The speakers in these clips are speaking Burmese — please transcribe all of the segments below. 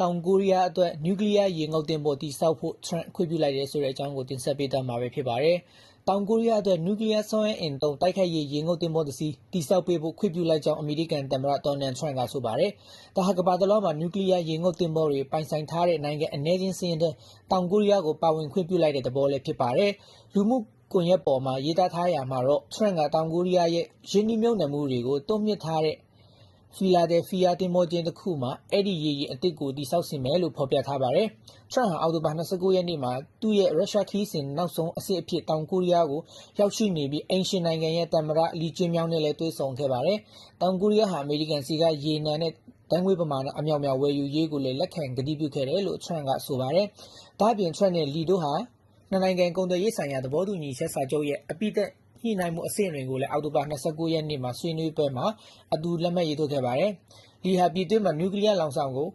တောင်ကိုရီးယားအတွက် နျူကလီးယား ရေငုပ်သင်္ဘော တည်ဆောက်ဖို့ Trump ခွင့်ပြုလိုက်တယ်ဆိုတဲ့အကြောင်းကို တင်ဆက်ပေးသွားမှာဖြစ်ပါတယ်။တောင်ကိုရီးယားအတွက် နျူကလီးယား စွမ်းအင်အင်သုံး တိုက်ခိုက်ရေး ရေငုပ်သင်္ဘောတစီး တည်ဆောက်ပေးဖို့ ခွင့်ပြုလိုက်ကြောင်း အမေရိကန်သမ္မတ Donald Trump က ဆိုပါတယ်။ဒါဟာ ကမ္ဘာတလွှားမှာ နျူကလီးယား ရေငုပ်သင်္ဘောတွေ ပိုင်ဆိုင်ထားတဲ့ နိုင်ငံအနည်းအကျဉ်းစာရင်းထဲ တောင်ကိုရီးယားကို ပါဝင်ခွင့်ပြုလိုက်တဲ့ သဘောလည်း ဖြစ်ပါတယ်။လူမှုကွန်ရက်ပေါ်မှာ ရေးသားထားရာမှာတော့ Trump က တောင်ကိုရီးယားရဲ့ ရင်းနှီးမြှုပ်နှံမှုတွေကို တွန့်မြစ်ထားတဲ့ ဖီလာဒယ်ဖီးယားတင်မောကျင်းတစ်ခုမှာ အဲ့ဒီရေရင်အစ်စ်ကိုတိစောက်စင်မယ်လို့ ဖော်ပြထားပါတယ်။ Trump ဟာ အောက်တိုဘာ29ရက်နေ့မှာ သူ့ရဲ့ ရုရှားခီးစဉ် နောက်ဆုံးအဆင့်အဖြစ် တောင်ကိုရီးယားကို ရောက်ရှိနေပြီးအင်ရှင်နိုင်ငံရဲ့တမရလီကျင်းမြောင်းနဲ့လည်း တွေ့ဆုံခဲ့ပါတယ်။တောင်ကိုရီးယားဟာ အမေရိကန်စီက ရေနံနဲ့တန်ငွေပမာဏ အမြောက်များ ဝယ်ယူရေးကိုလည်း လက်ခံကတိပြုခဲ့တယ်လို့ Trump ကဆိုပါတယ်။ဒါ့အပြင် Trump နဲ့လီတို့ဟာ နှစ်နိုင်ငံ ကုန်သွယ်ရေးဆိုင်ရာ သဘောတူညီချက်စာချုပ်ရဲ့ အပိသက် ညှိနှိုင်းမှုအဆင့်တွေကိုလည်း အောက်တိုဘာ ၂၉ ရက်နေ့က ဆွေးနွေးပွဲမှာ အတူလက်မှတ်ရေးထိုးခဲ့ပါတယ်။ဒီဟာ ပြည်တွင်းမှာ နျူကလီးယားလောင်စာကို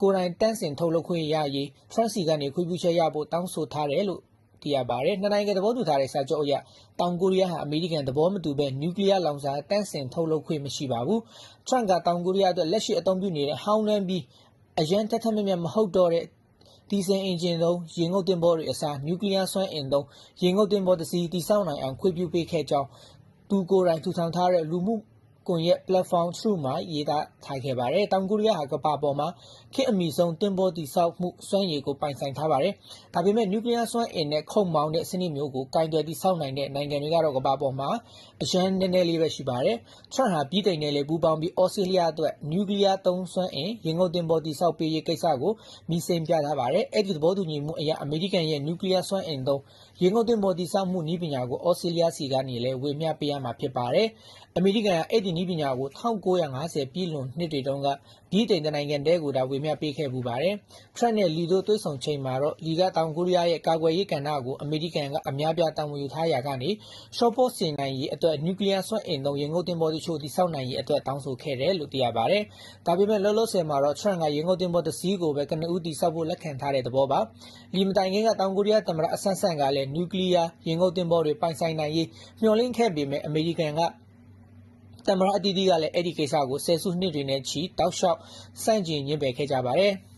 ကိုယ်တိုင်တန်းစီထုတ်လုပ်ခွင့်ရရေး ထရမ့်ဆီကနေ ခွင့်ပြုချက်ရဖို့ တောင်းဆိုထားတယ်လို့ သိရပါတယ်။နှစ်နိုင်ငံသဘောတူထားတဲ့ စာချုပ်အရ တောင်ကိုရီးယားဟာ အမေရိကန် သဘောမတူဘဲ နျူကလီးယားလောင်စာ တန်းစီထုတ်လုပ်ခွင့် မရှိပါဘူး။ထရမ့်က တောင်ကိုရီးယားအတွက် လက်ရှိအသုံးပြုနေတဲ့ ဟောင်းနွမ်းပြီး အရမ်းထက်ထက်မြတ်မြတ် မဟုတ်တော့တဲ့ ဒီဇယ်အင်ဂျင်သုံး ရေငုပ်တင်ပေါ်တွေအစား နျူကလ িয়ার စွမ်းအင်သုံး ရေငုပ်တင်ပေါ်တစ်စီးတိစောက်နိုင်အောင် ခွင့်ပြုပေးခဲ့ကြောင်း သူကိုယ်တိုင် ထူထောင်ထားတဲ့ လူမှု ကွန်ရက် ပလက်ဖောင်းတခုမှာ ရေးသားထားခဲ့ပါတယ်။တောင်ကိုရီးယားဟာ ကမ္ဘာပေါ်မှာ ခေတ်အမီဆုံး သင်္ဘောတည်ဆောက်မှု စွမ်းရည်ကို ပိုင်ဆိုင်ထားပါတယ်။ဒါပေမဲ့ နျူကလီးယားစွမ်းအင်နဲ့ ခုတ်မောင်းတဲ့ စနစ်မျိုးကို ကိုင်တွယ်တည်ဆောက်နိုင်တဲ့ နိုင်ငံတွေကတော့ ကမ္ဘာပေါ်မှာ အရမ်းနည်းနည်းလေးပဲ ရှိပါတယ်။ Trump ဟာ ဗြိတိန်နဲ့လည်း ပူးပေါင်းပြီး သြစတြေးလျအတွက် နျူကလီးယားသုံးစွမ်းအင် ရေငုပ်သင်္ဘော တည်ဆောက်ပေးရေးကိစ္စကို မီးစိမ်းပြထားပါတယ်။အဲဒီသဘောတူညီမှုအရ အမေရိကန်ရဲ့ နျူကလီးယားစွမ်းအင်သုံး ရေငုပ်သင်္ဘော တည်ဆောက်မှု နည်းပညာကို သြစတြေးလျဆီကနေလည်း ဝေမျှပေးရမှာ ဖြစ်ပါတယ်။အမေရိကန်ဟာ အဲဒီနည်းပညာကို ၁၉၅၀ ပြည့်လွန်နှစ်တွေတုန်းက ဗြိတိန်တနိုင်ငံတည်းကိုသာ ဝေမျှပေးခဲ့ဖူးပါတယ်။ Trump နဲ့ Lee တို့တွေ့ဆုံချိန်မှာတော့ Lee က တောင်ကိုရီးယားရဲ့ ကာကွယ်ရေးကဏ္ဍကို အမေရိကန်က အများအပြား တာဝန်ယူထားရာကနေ လျှော့ပေါ့စေနိုင်ရေးအတွက် နျူကလီးယားစွမ်းအင်သုံး ရေငုပ်သင်္ဘောတချို့ တည်ဆောက်နိုင်ရေးအတွက် တောင်းဆိုခဲ့တယ်လို့ သိရပါတယ်။ဒါပေမဲ့ လောလောဆယ်မှာတော့ Trump က ရေငုပ်သင်္ဘောတစီးကိုပဲ ကနဦးတည်ဆောက်ဖို့ လက်ခံထားတဲ့သဘောပါ။ Lee မတိုင်ခင်က တောင်ကိုရီးယားသမ္မတ အဆင့်ဆင့်ကလည်း နျူကလီးယား ရေငုပ်သင်္ဘောတွေ ပိုင်ဆိုင်နိုင်ရေး မျှော်လင့်ခဲ့ပေမဲ့ အမေရိကန်က သမ္မတအသီးသီးကလည်း အဲ့ဒီကိစ္စကို ဆယ်စုနှစ်တွေနဲ့ချီ တောက်လျှောက်စန့်ကျင်ညှင်းပယ်ခဲ့ကြပါတယ်။